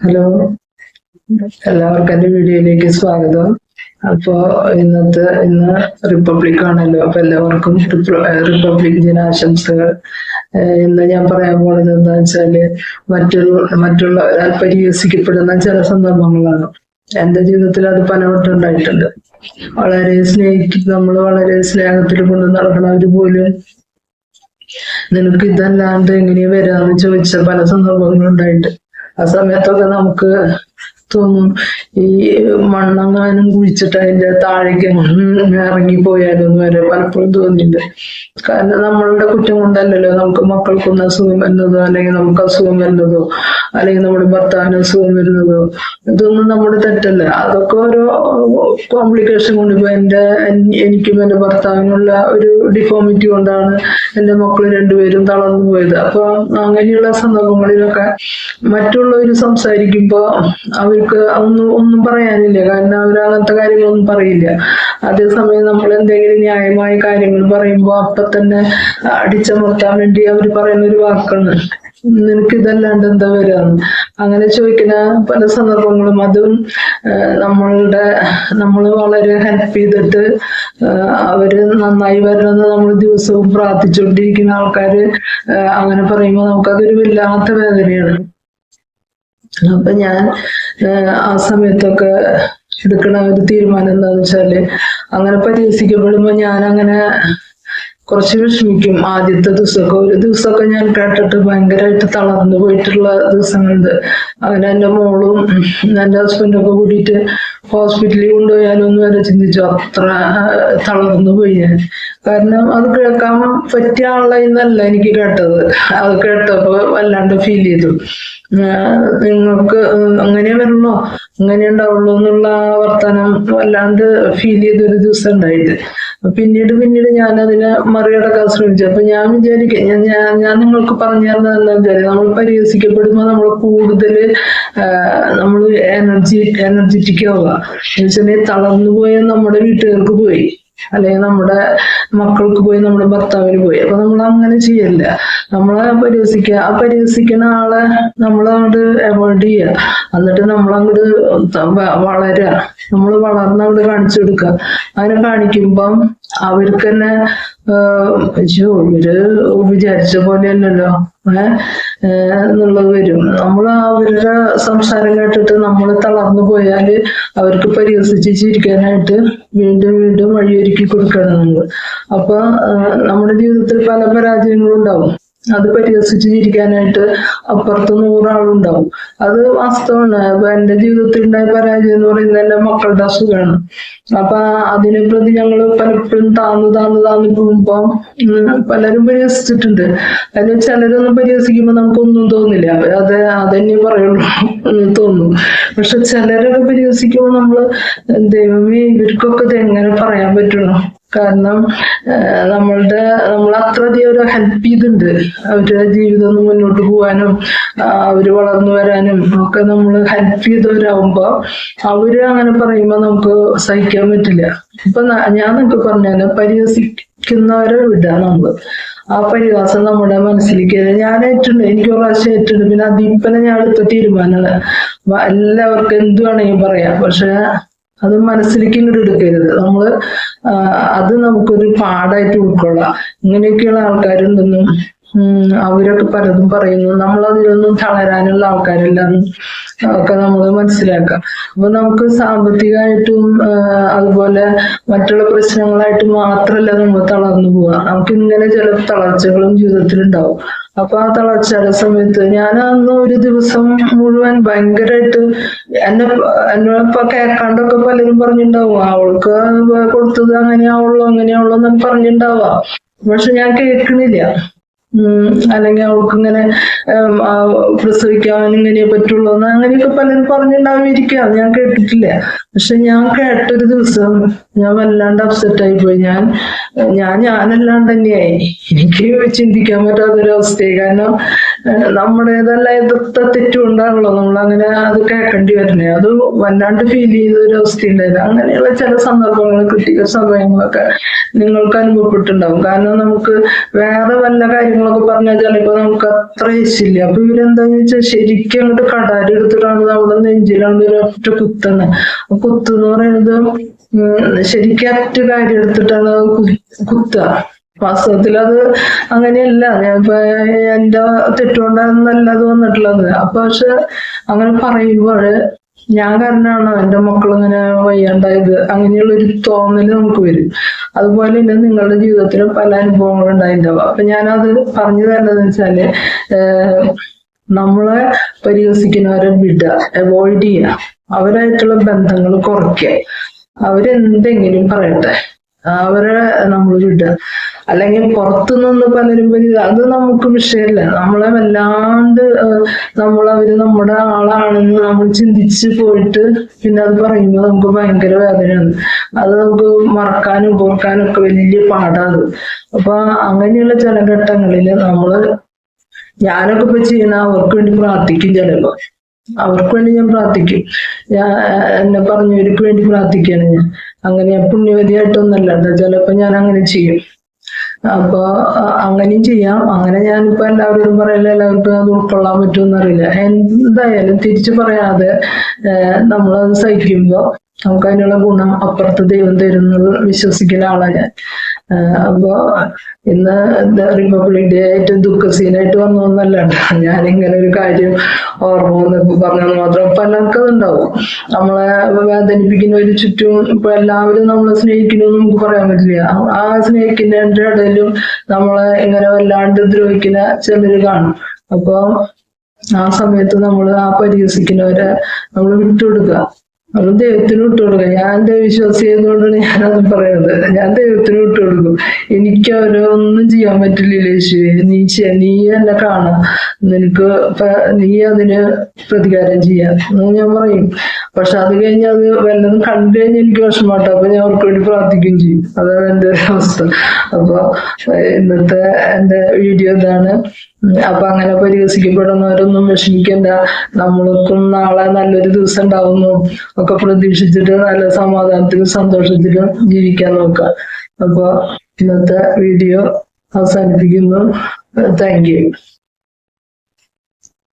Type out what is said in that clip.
Hello. എല്ലാവർക്കും എന്റെ വീഡിയോയിലേക്ക് സ്വാഗതം. അപ്പോ ഇന്നത്തെ ഇന്ന് റിപ്പബ്ലിക് ആണല്ലോ. അപ്പൊ എല്ലാവർക്കും റിപ്പബ്ലിക് ദിനാശംസകൾ. ഇന്ന് ഞാൻ പറയാൻ പോകുന്നത് എന്താ വെച്ചാൽ മറ്റുള്ള മറ്റുള്ളവരാൽ പരിഹസിക്കപ്പെടുന്ന ചില സന്ദർഭങ്ങളാണ്. എന്റെ ജീവിതത്തിൽ അത് പലവട്ടം ഉണ്ടായിട്ടുണ്ട് വളരെ സ്നേഹിക്കും നമ്മൾ വളരെ സ്നേഹത്തിൽ കൊണ്ട് നടക്കണവര് പോലും നിനക്ക് ഇതല്ലാണ്ട് എങ്ങനെയാ വരാന്ന് ചോദിച്ച പല സന്ദർഭങ്ങളും ഉണ്ടായിട്ട് ആ സമയത്തൊക്കെ നമുക്ക് തോന്നും ഈ മണ്ണങ്ങാനും കുഴിച്ചിട്ട് അതിന്റെ താഴേക്ക് ഇറങ്ങിപ്പോയാലൊന്നും വരെ പലപ്പോഴും തോന്നിയിട്ടുണ്ട്. കാരണം നമ്മളുടെ കുറ്റം കൊണ്ടല്ലല്ലോ നമുക്ക് മക്കൾക്കൊന്ന് അസുഖം വരുന്നതോ അല്ലെങ്കിൽ നമുക്ക് അസുഖം വരുന്നതോ അല്ലെങ്കിൽ നമ്മുടെ ഭർത്താവിന് അസുഖം വരുന്നതോ ഇതൊന്നും നമ്മുടെ തെറ്റല്ല. അതൊക്കെ ഓരോ കോംപ്ലിക്കേഷൻ കൊണ്ട് എന്റെ എനിക്കും എന്റെ ഭർത്താവിനുള്ള ഒരു ഡിഫോമിറ്റി കൊണ്ടാണ് എന്റെ മക്കൾ രണ്ടുപേരും തളർന്നു പോയത്. അപ്പൊ അങ്ങനെയുള്ള സന്ദർഭങ്ങളിലൊക്കെ മറ്റുള്ളവർ സംസാരിക്കുമ്പോ അവർക്ക് ഒന്നും ഒന്നും പറയാനില്ല. കാരണം അവർ അങ്ങനത്തെ കാര്യങ്ങളൊന്നും പറയില്ല. അതേസമയം നമ്മൾ എന്തെങ്കിലും ന്യായമായ കാര്യങ്ങൾ പറയുമ്പോൾ അപ്പൊ തന്നെ അടിച്ചമർത്താൻ വേണ്ടി അവർ പറയുന്ന ഒരു വാക്കാണ്. നിനക്ക് ഇതല്ലാണ്ട് എന്താ വരാന്ന്? അങ്ങനെ ചോദിക്കുന്ന പല സന്ദർഭങ്ങളും അതും നമ്മളുടെ നമ്മൾ വളരെ ഹെൽപ്പ് ചെയ്തിട്ട് അവർ നന്നായി വരണമെന്ന് നമ്മൾ ദിവസവും പ്രാർത്ഥിച്ചുകൊണ്ടിരിക്കുന്ന ആൾക്കാര് അങ്ങനെ പറയുമ്പോൾ നമുക്കതൊരു വല്ലാത്ത വേദനയാണ്. അപ്പൊ ഞാൻ ആ സമയത്തൊക്കെ എടുക്കണ ഒരു തീരുമാനം എന്താണെന്ന് വെച്ചാൽ അങ്ങനെ പരിഹസിക്കപ്പെടുമ്പോ ഞാൻ അങ്ങനെ കുറച്ച് വിഷമിക്കും ആദ്യത്തെ ദിവസമൊക്കെ ഒരു ദിവസമൊക്കെ ഞാൻ കേട്ടിട്ട് ഭയങ്കരമായിട്ട് തളർന്നു പോയിട്ടുള്ള ദിവസങ്ങളുണ്ട്. അങ്ങനെ എന്റെ മോളും എന്റെ ഹസ്ബൻഡും ഒക്കെ കൂടിയിട്ട് ഹോസ്പിറ്റലിൽ കൊണ്ടുപോയാലൊന്നും വരെ ചിന്തിച്ചു. അത്ര തളർന്നു പോയി ഞാൻ. കാരണം അത് കേൾക്കാൻ പറ്റിയ ആളെ എന്നല്ല എനിക്ക് കേട്ടത്. അത് കേട്ടപ്പോ വല്ലാണ്ട് ഫീൽ ചെയ്തു. നിങ്ങൾക്ക് അങ്ങനെ വരണോ? അങ്ങനെ ഉണ്ടാവുള്ളൂ എന്നുള്ള വർത്തമാനം വല്ലാണ്ട് ഫീൽ ചെയ്തൊരു ദിവസം ഉണ്ടായിട്ട് പിന്നീട് പിന്നീട് ഞാൻ അതിനെ മറികടക്കാൻ ശ്രമിച്ചു. അപ്പൊ ഞാൻ വിചാരിക്കാം ഞാൻ ഞാൻ നിങ്ങൾക്ക് പറഞ്ഞു എന്താ വിചാരിക്കുക നമ്മൾ പരിഹസിക്കപ്പെടുമ്പോൾ നമ്മൾ കൂടുതൽ നമ്മൾ എനർജി എനർജറ്റിക് ആവുക. എന്ന് വെച്ചാൽ തളർന്നു പോയ നമ്മുടെ വീട്ടുകാർക്ക് പോയി. അല്ലെങ്കിൽ നമ്മുടെ മക്കൾക്ക് പോയി നമ്മുടെ ഭർത്താവിന് പോയി. അപ്പൊ നമ്മൾ അങ്ങനെ ചെയ്യല്ല നമ്മളെ പരിഹസിക്കുക ആ പരിഹസിക്കുന്ന ആളെ നമ്മൾ അങ്ങോട്ട് അവോയ്ഡ് ചെയ്യുക എന്നിട്ട് നമ്മളങ്ങോട്ട് വളരുക നമ്മൾ വളർന്ന് അങ്ങോട്ട് കാണിച്ചു കൊടുക്കുക അങ്ങനെ കാണിക്കുമ്പം അവർക്ക് തന്നെ ഇവർ വിചാരിച്ച പോലെയല്ലല്ലോ. എന്നുള്ളത് വരും. നമ്മൾ അവരുടെ സംസാരം കേട്ടിട്ട് നമ്മൾ തളർന്നു പോയാൽ അവർക്ക് പരിഹസിച്ച് ചിരിക്കാനായിട്ട് വീണ്ടും വീണ്ടും വഴിയൊരുക്കി കൊടുക്കണം നമ്മൾ അപ്പൊ നമ്മുടെ ജീവിതത്തിൽ പല പരാജയങ്ങളും ഉണ്ടാവും അത് പരിഹസിച്ച് അപ്പുറത്ത് നൂറാളുണ്ടാവും. അത് വാസ്തവമാണ്. അപ്പൊ എന്റെ ജീവിതത്തിൽ ഉണ്ടായ പരാജയം എന്ന് പറയുന്നത് എന്റെ മക്കളുടെ അസുഖമാണ്. അപ്പൊ അതിനെ പ്രതി ഞങ്ങൾ പലപ്പോഴും താന്ന് താന്ന് താന്ന് പോകുമ്പോ പലരും പരിഹസിച്ചിട്ടുണ്ട്. അതിന് ചിലരൊന്നും പരിഹസിക്കുമ്പോ നമുക്കൊന്നും തോന്നില്ല. അത് അതന്നെ പറയുള്ളൂ എന്ന് തോന്നും പക്ഷെ ചിലരൊക്കെ പരിഹസിക്കുമ്പോ നമ്മൾ ദൈവമേ ഇവർക്കൊക്കെ ഇത് എങ്ങനെ പറയാൻ പറ്റുള്ളൂ? കാരണം നമ്മളുടെ നമ്മൾ അത്രയധികം ഒരു ഹെൽപ്പ് ചെയ്തിട്ടുണ്ട്. അവരുടെ ജീവിതം ഒന്ന് മുന്നോട്ട് പോകാനും അവർ വളർന്നു വരാനും ഒക്കെ നമ്മൾ ഹെൽപ്പ് ചെയ്തവരാകുമ്പോ അവർ അങ്ങനെ പറയുമ്പോ നമുക്ക് സഹിക്കാൻ പറ്റില്ല. ഇപ്പൊ ഞാൻ നിങ്ങൾക്ക് പറഞ്ഞാൽ പരിഹസിക്കുന്നവരെ വിടാം നമ്മൾ. ആ പരിഹാസം നമ്മുടെ മനസ്സിലേക്ക് ഞാൻ ഏറ്റുണ്ട് എനിക്ക് ഒരു പ്രാവശ്യം ഏറ്റുണ്ട് പിന്നെ അതിപ്പനെ ഞാൻ എടുത്ത തീരുമാനമാണ്. എല്ലാവർക്കും എന്ത് വേണമെങ്കിൽ പറയാം. പക്ഷെ അത് മനസ്സിലേക്ക് എടുക്കരുത് നമ്മൾ ആ, അത് നമുക്കൊരു പാടായിട്ട് ഉൾക്കൊള്ളാം. ഇങ്ങനെയൊക്കെയുള്ള ആൾക്കാരിൽ ഉം, അവരൊക്കെ പലതും പറയുന്നു. നമ്മൾ അതിലൊന്നും തളരാനുള്ള ആൾക്കാരല്ല ഒക്കെ നമ്മൾ മനസ്സിലാക്കാം. അപ്പൊ നമുക്ക് സാമ്പത്തികമായിട്ടും അതുപോലെ മറ്റുള്ള പ്രശ്നങ്ങളായിട്ട് മാത്രമല്ല നമ്മൾ തളർന്നു പോവുക. നമുക്ക് ഇങ്ങനെ ചില തളർച്ചകളും ജീവിതത്തിൽ ഉണ്ടാവും അപ്പൊ ആ തളർച്ചയുടെ സമയത്ത് ഞാൻ അന്ന് ഒരു ദിവസം മുഴുവൻ ഭയങ്കരമായിട്ട് എന്നെ എന്നെ ഇപ്പൊ കേൾക്കാണ്ടൊക്കെ പലരും പറഞ്ഞിട്ടുണ്ടാവും അവൾക്ക് കൊടുത്തത് അങ്ങനെയാവുള്ളൂ അങ്ങനെയാവുള്ളൂ എന്നൊക്കെ പറഞ്ഞിട്ടുണ്ടാവാം പക്ഷെ ഞാൻ കേൾക്കണില്ല. അല്ലെങ്കിൽ അവൾക്ക് ഇങ്ങനെ പ്രസവിക്കാൻ ഇങ്ങനെ പറ്റുള്ളൂ എന്ന് അങ്ങനെയൊക്കെ പലരും പറഞ്ഞിട്ടുണ്ടാവും ഇരിക്കുക ഞാൻ കേട്ടിട്ടില്ല. പക്ഷെ ഞാൻ കേട്ടൊരു ദിവസം ഞാൻ വല്ലാണ്ട് അപ്സെറ്റ് ആയിപ്പോയി പോയി. ഞാൻ ഞാൻ ഞാനല്ലാണ്ട് തന്നെയായി. എനിക്ക് ചിന്തിക്കാൻ പറ്റാത്തൊരു അവസ്ഥയായി. കാരണം നമ്മുടേതല്ല തെറ്റും തെറ്റുകൊണ്ടാണല്ലോ നമ്മൾ അങ്ങനെ അത് കേൾക്കേണ്ടി വരുന്നത് അത് വല്ലാണ്ട് ഫീൽ ചെയ്ത ഒരു അവസ്ഥ ഉണ്ടായിരുന്നു അങ്ങനെയുള്ള ചില സന്ദർഭങ്ങൾ ക്രിട്ടിക്കൽ സമയങ്ങളൊക്കെ നിങ്ങൾക്ക് അനുഭവപ്പെട്ടുണ്ടാവും കാരണം നമുക്ക് വേറെ വല്ല കാര്യങ്ങളൊക്കെ പറഞ്ഞാൽ ചിലപ്പോൾ നമുക്ക് അത്ര ഇച്ചില്ല അപ്പൊ ഇവരെന്താന്ന് വെച്ചാൽ ശരിക്കും അങ്ങോട്ട് കടാരി എടുത്തിട്ടാണ് നമ്മുടെ നെഞ്ചിലാണ് ഒരു ഒറ്റ കുത്തുന്നത് കുത്തുന്ന് കുത്ത് പറയുന്നത് ഉം ശരിക്കും ബാഗ് എടുത്തിട്ടാണ് കുത്തുക. വാസ്തവത്തിൽ അത് അങ്ങനെയല്ല. ഞാൻ എന്റെ തെറ്റുകൊണ്ടാണെന്നല്ല അത് വന്നിട്ടുള്ളത്. അപ്പൊ പക്ഷെ അങ്ങനെ പറയുമ്പോൾ ഞാൻ കാരണമാണോ എന്റെ മക്കൾ ഇങ്ങനെ വയ്യാണ്ടായത്. അങ്ങനെയുള്ള ഒരു തോന്നൽ നമുക്ക് വരും. അതുപോലെ തന്നെ നിങ്ങളുടെ ജീവിതത്തിൽ പല അനുഭവങ്ങളും ഉണ്ടായിട്ടുണ്ടാവും. അപ്പൊ ഞാനത് പറഞ്ഞു തരേണ്ടതെന്ന് വെച്ചാൽ നമ്മളെ പരിഹസിക്കുന്നവരെ വിടുക. അവോയ്ഡ് ചെയ്യുക. അവരായിട്ടുള്ള ബന്ധങ്ങൾ കുറയ്ക്കുക. അവരെന്തെങ്കിലും പറയട്ടെ. അവരെ നമ്മൾ വിടുക. അല്ലെങ്കിൽ പുറത്തു നിന്ന് പലരും വരിക അത് നമുക്ക് വിഷയമല്ല. നമ്മളെ വല്ലാണ്ട് നമ്മൾ അവർ നമ്മുടെ ആളാണെന്ന് നമ്മൾ ചിന്തിച്ച് പോയിട്ട് പിന്നെ അത് പറയുമ്പോൾ നമുക്ക് ഭയങ്കര വേദനയാണ്. അത് നമുക്ക് മറക്കാനും പോർക്കാനും ഒക്കെ വലിയ പാടാണ്. അപ്പൊ അങ്ങനെയുള്ള ചില ഘട്ടങ്ങളിൽ നമ്മൾ ഞാനൊക്കെ ഇപ്പൊ ചെയ്യുന്ന അവർക്ക് വേണ്ടി പ്രാർത്ഥിക്കും ചിലപ്പോ. അവർക്ക് വേണ്ടി ഞാൻ പ്രാർത്ഥിക്കും. ഞാൻ എന്നെ പറഞ്ഞവർക്ക് വേണ്ടി പ്രാർത്ഥിക്കുകയാണ് ഞാൻ. അങ്ങനെ ഞാൻ പുണ്യവതിയായിട്ടൊന്നല്ല എന്താ ചിലപ്പോ ഞാൻ അങ്ങനെ ചെയ്യും. അപ്പൊ അങ്ങനെയും ചെയ്യാം. അങ്ങനെ ഞാനിപ്പോ എല്ലാവരോടും പറയില്ല എല്ലാവർക്കും അത് ഉൾക്കൊള്ളാൻ പറ്റുമെന്ന് അറിയില്ല. എന്തായാലും തിരിച്ചു പറയാതെ നമ്മളത് സഹിക്കുമ്പോ നമുക്ക് അതിനുള്ള ഗുണം അപ്പുറത്ത് ദൈവം തരുന്നത് വിശ്വസിക്കുന്ന ആളാണ് ഞാൻ. അപ്പൊ ഇന്ന് റിപ്പബ്ലിക് ഡേ ദുഃഖ ദുഃഖസീനായിട്ട് വന്നൊന്നല്ല ഞാൻ ഞാനിങ്ങനെ ഒരു കാര്യം ഓർമ്മ വന്നപ്പോ പറഞ്ഞത് മാത്രം പലർക്കും അതുണ്ടാവും നമ്മളെ വേദനിപ്പിക്കുന്ന ഒരു ചുറ്റും ഇപ്പൊ എല്ലാവരും നമ്മളെ സ്നേഹിക്കുന്നു നമുക്ക് പറയാൻ പറ്റില്ല. ആ സ്നേഹിക്കുന്നതിന്റെ ഇടയിലും നമ്മളെ ഇങ്ങനെ വല്ലാണ്ട് ദ്രോഹിക്കുന്ന ചിലര് കാണും. അപ്പൊ ആ സമയത്ത് നമ്മൾ ആ പരിഹസിക്കുന്നവരെ നമ്മൾ വിട്ടുകൊടുക്കുക. നമ്മൾ ദൈവത്തിന് വിട്ടുകൊടുക്കുക ഞാൻ ദൈവവിശ്വാസി ആയതുകൊണ്ടാണ് ഞാനത് പറയുന്നത്. ഞാൻ ദൈവത്തിന് വിട്ടുകൊടുക്കും എനിക്ക് അവരൊന്നും ചെയ്യാൻ പറ്റില്ല യേശുവേ. നീ നീ എന്നെ കാണാം. നിനക്ക് നീ അതിന് പ്രതികാരം ചെയ്യാം എന്ന് ഞാൻ പറയും. പക്ഷെ അത് കഴിഞ്ഞ് അത് വല്ലതും കണ്ടു കഴിഞ്ഞ് എനിക്ക് വിഷമാട്ടോ അപ്പൊ ഞാൻ അവർക്ക് വേണ്ടി പ്രാർത്ഥിക്കുകയും ചെയ്യും. അതാണ് എന്റെ ഒരു അവസ്ഥ. അപ്പൊ ഇന്നത്തെ എന്റെ വീഡിയോ ഇതാണ്. അപ്പൊ അങ്ങനെ പരിഹസിക്കപ്പെടുന്നവരൊന്നും വിഷമിക്കണ്ട. നമ്മൾക്കും നാളെ നല്ലൊരു ദിവസം ഉണ്ടാവുന്നു. ഒക്കെ പ്രതീക്ഷിച്ചിട്ട് നല്ല സമാധാനത്തിലും സന്തോഷത്തിലും ജീവിക്കാൻ നോക്കുക. അപ്പൊ ഇന്നത്തെ വീഡിയോ അവസാനിപ്പിക്കുന്നു. Thank you